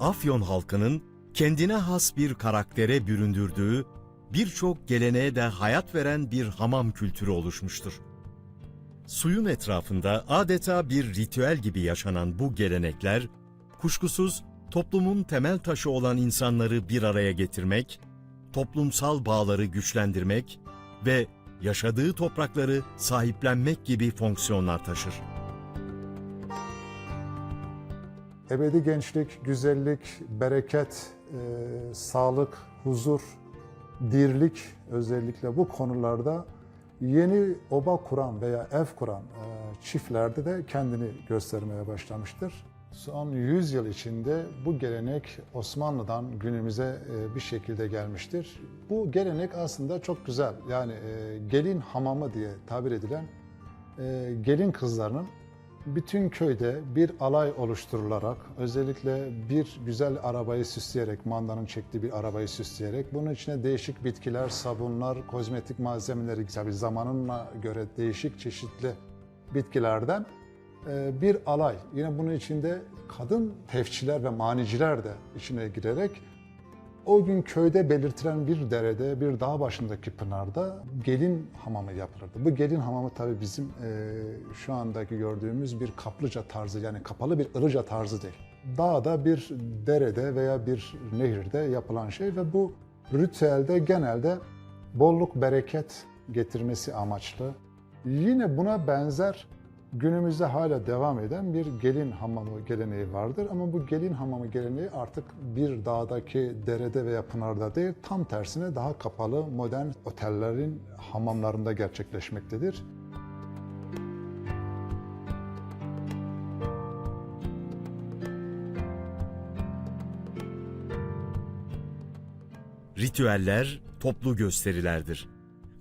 Afyon halkının kendine has bir karaktere büründürdüğü, birçok geleneğe de hayat veren bir hamam kültürü oluşmuştur. Suyun etrafında adeta bir ritüel gibi yaşanan bu gelenekler, kuşkusuz toplumun temel taşı olan insanları bir araya getirmek, toplumsal bağları güçlendirmek ve yaşadığı toprakları sahiplenmek gibi fonksiyonlar taşır. Ebedi gençlik, güzellik, bereket, e, sağlık, huzur, dirlik özellikle bu konularda yeni oba kuran veya ev kuran e, çiftlerde de kendini göstermeye başlamıştır. Son 100 yıl içinde bu gelenek Osmanlı'dan günümüze e, bir şekilde gelmiştir. Bu gelenek aslında çok güzel. Yani e, gelin hamamı diye tabir edilen e, gelin kızlarının bütün köyde bir alay oluşturularak özellikle bir güzel arabayı süsleyerek, mandanın çektiği bir arabayı süsleyerek bunun içine değişik bitkiler, sabunlar, kozmetik malzemeleri tabii zamanına göre değişik çeşitli bitkilerden e, bir alay. Yine bunun içinde kadın tefçiler ve maniciler de içine girerek o gün köyde belirtilen bir derede, bir dağ başındaki pınarda gelin hamamı yapılırdı. Bu gelin hamamı tabii bizim e, şu andaki gördüğümüz bir kaplıca tarzı yani kapalı bir ılıca tarzı değil. Dağda bir derede veya bir nehirde yapılan şey ve bu ritüelde genelde bolluk bereket getirmesi amaçlı. Yine buna benzer günümüzde hala devam eden bir gelin hamamı geleneği vardır. Ama bu gelin hamamı geleneği artık bir dağdaki derede veya pınarda değil, tam tersine daha kapalı modern otellerin hamamlarında gerçekleşmektedir. Ritüeller toplu gösterilerdir.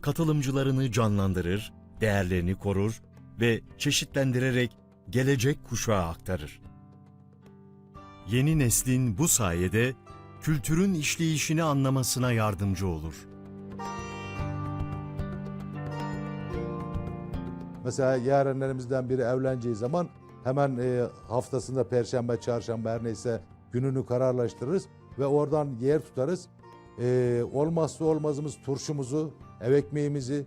Katılımcılarını canlandırır, değerlerini korur ve çeşitlendirerek gelecek kuşağa aktarır. Yeni neslin bu sayede kültürün işleyişini anlamasına yardımcı olur. Mesela yeğenlerimizden biri evleneceği zaman hemen e, haftasında perşembe, çarşamba her neyse gününü kararlaştırırız ve oradan yer tutarız. E, olmazsa olmazımız turşumuzu, ev ekmeğimizi,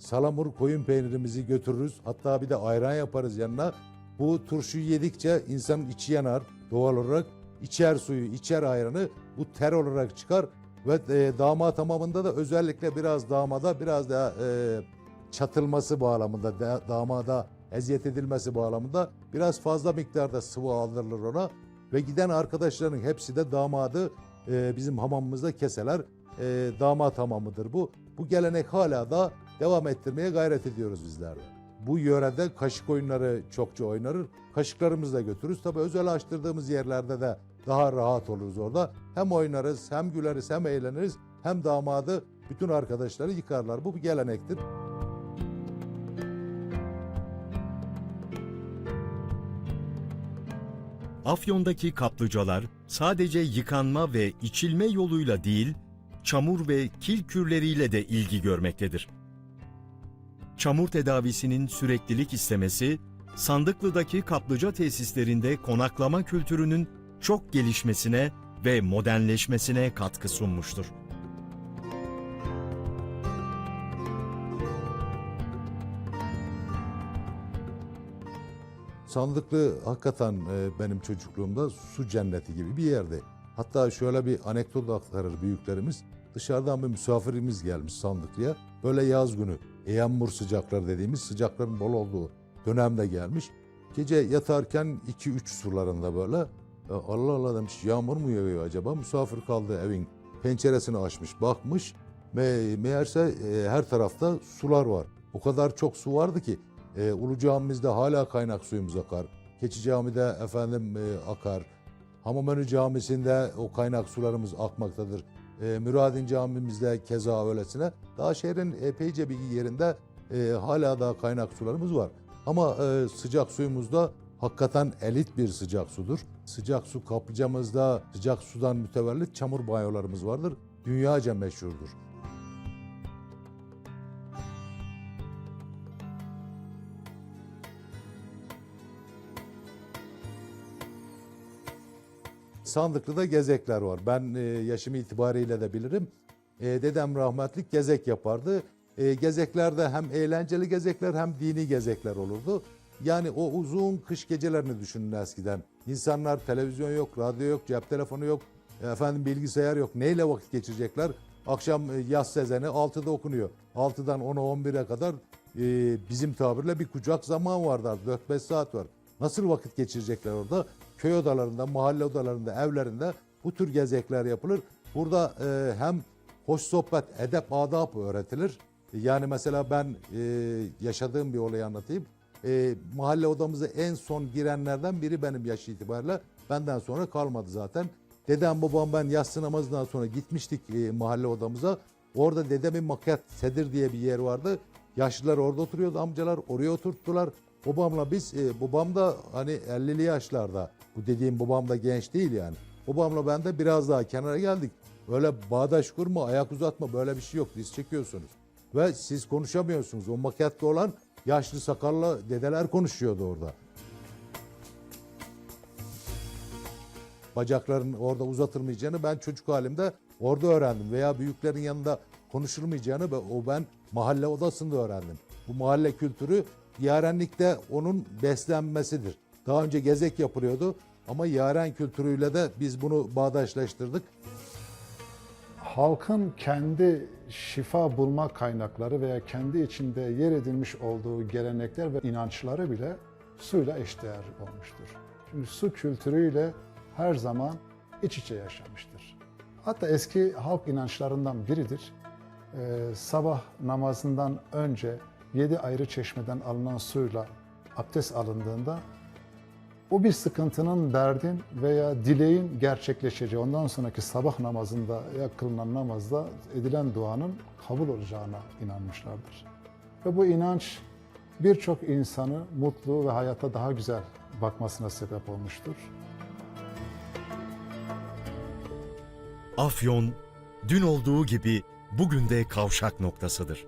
salamur koyun peynirimizi götürürüz. Hatta bir de ayran yaparız yanına. Bu turşuyu yedikçe insanın içi yanar doğal olarak. içer suyu, içer ayranı bu ter olarak çıkar. Ve e, damat hamamında da özellikle biraz damada biraz daha e, çatılması bağlamında, da- damada eziyet edilmesi bağlamında biraz fazla miktarda sıvı aldırılır ona. Ve giden arkadaşların hepsi de damadı e, bizim hamamımızda keseler. E, damat hamamıdır bu. Bu gelenek hala da devam ettirmeye gayret ediyoruz bizler de. Bu yörede kaşık oyunları çokça oynanır. Kaşıklarımızı da götürürüz. Tabii özel açtırdığımız yerlerde de daha rahat oluruz orada. Hem oynarız, hem güleriz, hem eğleniriz, hem damadı bütün arkadaşları yıkarlar. Bu bir gelenektir. Afyon'daki kaplıcalar sadece yıkanma ve içilme yoluyla değil, çamur ve kil kürleriyle de ilgi görmektedir. Çamur tedavisinin süreklilik istemesi, Sandıklı'daki kaplıca tesislerinde konaklama kültürünün çok gelişmesine ve modernleşmesine katkı sunmuştur. Sandıklı hakikaten e, benim çocukluğumda su cenneti gibi bir yerdi. Hatta şöyle bir anekdot aktarır büyüklerimiz. Dışarıdan bir misafirimiz gelmiş Sandıklı'ya. Böyle yaz günü, yağmur sıcakları dediğimiz sıcakların bol olduğu dönemde gelmiş. Gece yatarken 2-3 sularında böyle "E, Allah Allah demiş yağmur mu yağıyor acaba? Misafir kaldı evin penceresini açmış bakmış. Me meğerse e, her tarafta sular var. O kadar çok su vardı ki e, Ulu Camimizde hala kaynak suyumuz akar. Keçi Cami'de efendim e, akar. Hamamönü Camisi'nde o kaynak sularımız akmaktadır. E, Müradin Camimizde keza öylesine. Daha şehrin epeyce bir yerinde e, hala daha kaynak sularımız var. Ama e, sıcak suyumuz da hakikaten elit bir sıcak sudur. Sıcak su kaplıcamızda sıcak sudan mütevellit çamur banyolarımız vardır. Dünyaca meşhurdur. Sandıklı'da gezekler var. Ben e, yaşım itibariyle de bilirim. E, dedem rahmetlik gezek yapardı. E, gezeklerde hem eğlenceli gezekler hem dini gezekler olurdu. Yani o uzun kış gecelerini düşünün eskiden. İnsanlar televizyon yok, radyo yok, cep telefonu yok, efendim bilgisayar yok. Neyle vakit geçirecekler? Akşam e, yaz sezeni 6'da okunuyor. 6'dan 10'a 11'e kadar e, bizim tabirle bir kucak zaman vardı. 4-5 saat var. Nasıl vakit geçirecekler orada? Köy odalarında, mahalle odalarında, evlerinde bu tür gezekler yapılır. Burada e, hem hoş sohbet, edep, adap öğretilir. Yani mesela ben e, yaşadığım bir olayı anlatayım. E, mahalle odamıza en son girenlerden biri benim yaş itibariyle. Benden sonra kalmadı zaten. Dedem babam ben yatsı namazından sonra gitmiştik e, mahalle odamıza. Orada dedemin maket sedir diye bir yer vardı. Yaşlılar orada oturuyordu amcalar oraya oturttular. Babamla biz e, babam da hani 50'li yaşlarda. Bu dediğim babam da genç değil yani. Babamla ben de biraz daha kenara geldik. Öyle bağdaş kurma, ayak uzatma böyle bir şey yok. Diz çekiyorsunuz. Ve siz konuşamıyorsunuz. O makette olan yaşlı sakallı dedeler konuşuyordu orada. Bacakların orada uzatılmayacağını ben çocuk halimde orada öğrendim. Veya büyüklerin yanında konuşulmayacağını o ben mahalle odasında öğrendim. Bu mahalle kültürü yarenlikte onun beslenmesidir. Daha önce gezek yapılıyordu ama yaren kültürüyle de biz bunu bağdaşlaştırdık. halkın kendi şifa bulma kaynakları veya kendi içinde yer edilmiş olduğu gelenekler ve inançları bile suyla eşdeğer olmuştur. Çünkü su kültürüyle her zaman iç içe yaşamıştır. Hatta eski halk inançlarından biridir. Ee, sabah namazından önce yedi ayrı çeşmeden alınan suyla abdest alındığında o bir sıkıntının, derdin veya dileğin gerçekleşeceği, ondan sonraki sabah namazında ya kılınan namazda edilen duanın kabul olacağına inanmışlardır. Ve bu inanç birçok insanı mutlu ve hayata daha güzel bakmasına sebep olmuştur. Afyon, dün olduğu gibi bugün de kavşak noktasıdır.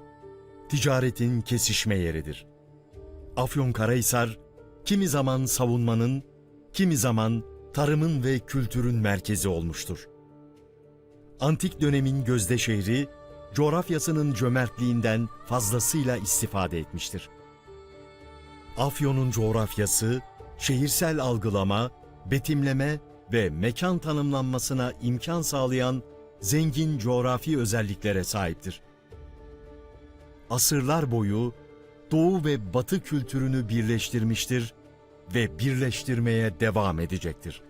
Ticaretin kesişme yeridir. Afyonkarahisar, kimi zaman savunmanın, kimi zaman tarımın ve kültürün merkezi olmuştur. Antik dönemin gözde şehri, coğrafyasının cömertliğinden fazlasıyla istifade etmiştir. Afyon'un coğrafyası, şehirsel algılama, betimleme ve mekan tanımlanmasına imkan sağlayan zengin coğrafi özelliklere sahiptir. Asırlar boyu Doğu ve Batı kültürünü birleştirmiştir ve birleştirmeye devam edecektir.